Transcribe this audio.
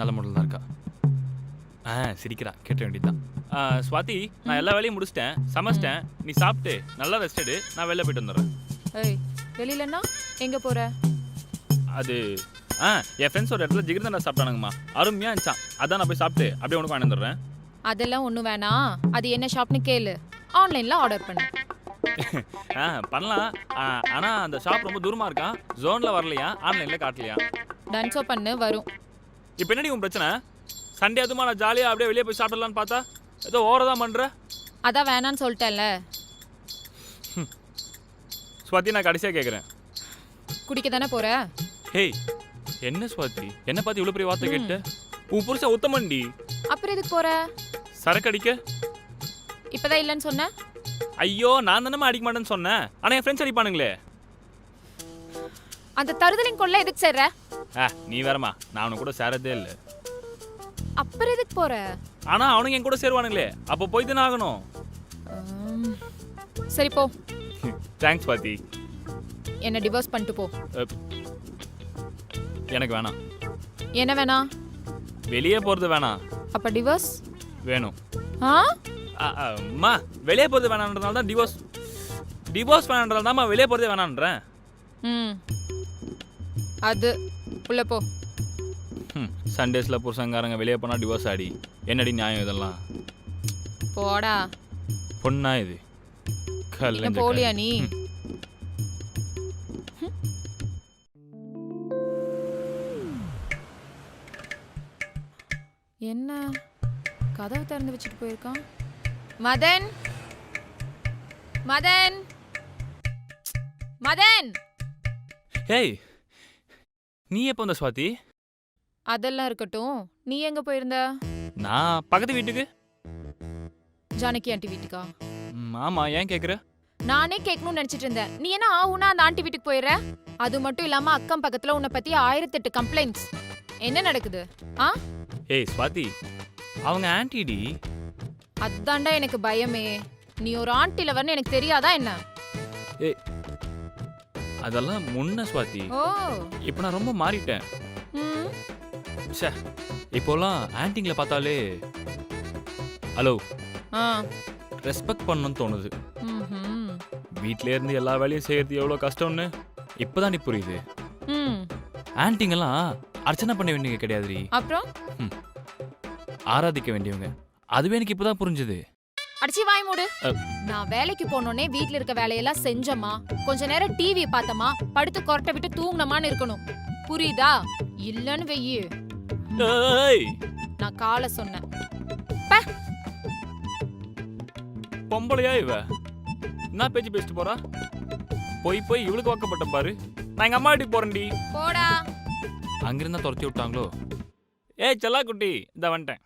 நல்ல மாடல் தான் இருக்கா? ஆ சிரிக்கிறா. கேட்ட வேண்டியதுதான். ஸ்வாதி நான் எல்லா வேலையும் முடிச்சிட்டேன். சமைச்சிட்டேன். நீ சாப்பிட்டு நல்லா ரெஸ்ட் எடு. நான் வெளில போயிட்டு வந்துடுறேன். ஏய் வெளியிலன்னா எங்க போற? அது ஆ என் ஃப்ரெண்ட்ஸ் ஒரு இடத்துல ஜிகிர்தண்டா சாப்பிட்டானுங்கம்மா. அருமையாக இருந்துச்சான் அதான் நான் போய் சாப்பிட்டு அப்படியே உனக்கு வாங்கி வந்துடுறேன். அதெல்லாம் ஒன்றும் வேணாம் அது என்ன ஷாப்னு கேளு. ஆன்லைன்ல ஆர்டர் பண்ணு. ஆ பண்ணலாம். ஆ, ஆனா அந்த ஷாப் ரொம்ப தூரமா இருக்கான் ஜோன்ல வரலையா? ஆன்லைன்ல காட்டலையா? டன்ஸோ பண்ணு வரும். இப்போ என்னடி உன் பிரச்சனை? சண்டே அதுமா நான் ஜாலியாக அப்படியே வெளியே போய் சாப்பிடலான்னு பார்த்தா ஏதோ ஓர தான் பண்ற? அதான் வேணான்னு சொல்லிட்டேன்ல. ஸ்வாதி நான் கடைசியாக கேட்குறேன் குடிக்க தானே போற? ஹேய் என்ன ஸ்வாதி என்ன பார்த்து இவ்வளோ பெரிய வார்த்தை கேட்ட? உன் புருஷன் உத்தமண்டி அப்புறம் எதுக்கு போற? சரக்கு அடிக்க? இப்பதான் இல்லைன்னு சொன்ன? ஐயோ நான் தானே அடிக்க மாட்டேன்னு சொன்னேன். ஆனால் என் ஃப்ரெண்ட்ஸ் அடிப்பானுங்களே. அந்த தருதலின் கொள்ள எதுக்கு சேர்ற? ஆ நீ வேறம்மா. நான் அவனை கூட சேரதே இல்லை. அப்புறம் எதுக்கு போற? ஆனால் அவனுங்க என் கூட சேருவானுங்களே. அப்போ போய் தானே ஆகணும். உம், சரி போ. தேங்க்ஸ் ஸ்வாதி என்ன டிவோர்ஸ் பண்ணிட்டு போ. அப். எனக்கு வேணாம். என்ன வேணாம் வெளியே போகிறது வேணாம். அப்ப டிவோர்ஸ் வேணும். ஆ? ஆ, ஆ, அம்மா வெளியே போகிறது வேணான்றதால தான் டிவோர்ஸ் டிவோர்ஸ் வேணான்றதால தான்மா வெளியே போகிறதே வேணான்றேன். ம். அது உள்ள போ. சண்டேஸில் புருஷங்காரங்க வெளியே போனால் டிவோர்ஸ் ஆடி. என்னடி நியாயம் இதெல்லாம்? போடா. பொண்ணா இது? போலியா நீ? என்ன? கதவு திறந்து வச்சுட்டு போயிருக்கான். மதன்? மதன்? மதன்? ஹேய் நீ எப்போ வந்த சுவாதி? அதெல்லாம் இருக்கட்டும். நீ எங்க போயிருந்த? நான் பக்கத்து வீட்டுக்கு. ஜானகி ஆண்டி வீட்டுக்கா? ம், ஆமா ஏன் கேட்குற நானே கேட்கணும்னு நினைச்சிட்டு இருந்தேன். நீ என்ன ஆவுனா அந்த ஆண்டி வீட்டுக்கு போயிடுற? அது மட்டும் இல்லாம அக்கம் பக்கத்துல உன்னை பத்தி ஆயிரத்தெட்டு கம்ப்ளைண்ட்ஸ் என்ன நடக்குது? ஆ? ஏய் சுவாதி அவங்க ஆன்டிடி? அதான்டா எனக்கு பயமே. நீ ஒரு ஆண்டி லவர்னு எனக்கு தெரியாதா என்ன? ஏய் அதெல்லாம் முன்ன சுவாதி. ஓ. இப்போ நான் ரொம்ப மாறிட்டேன். ம். ச்சே இப்போலாம் ஆன்ட்டிங்களை பார்த்தாலே ஹலோ. ஆ. ரெஸ்பெக்ட் பண்ணணும்னு தோணுது. ம்ஹும். வீட்டிலே இருந்து எல்லா வேலையும் செய்யறது எவ்வளோ கஷ்டம்னு இப்போதான் நீ புரியுது. ம். ஆன்ட்டிங்கெல்லாம் அர்ச்சனை பண்ண வேண்டியவங்க கிடையாதுடி. அப்புறம்? ஆராதிக்க வேண்டியவங்க. அதுவே எனக்கு இப்போதான் புரிஞ்சுது. அடிச்சு வாய் மூடு. நான் வேலைக்கு போனோனே வீட்ல இருக்க வேலையெல்லாம் செஞ்சோமா கொஞ்ச நேரம் டிவி பார்த்தோமா படுத்து கொரட்டை விட்டு தூங்கினமான்னு இருக்கணும். புரியுதா? இல்லன்னு வெய்யு. ஏய்! நான் காலை சொன்னேன். பொம்பளையா இவ? என்ன பேச்சு பேசிட்டு போறா? போய் போய் இவளுக்கு வாக்கப்பட்ட பாரு. நான் எங்க அம்மா வீட்டுக்கு போறேன்டி. போடா. அங்கிருந்தா துரத்தி விட்டாங்களோ? ஏய் செல்லா குட்டி இந்த வந்துட்டேன்.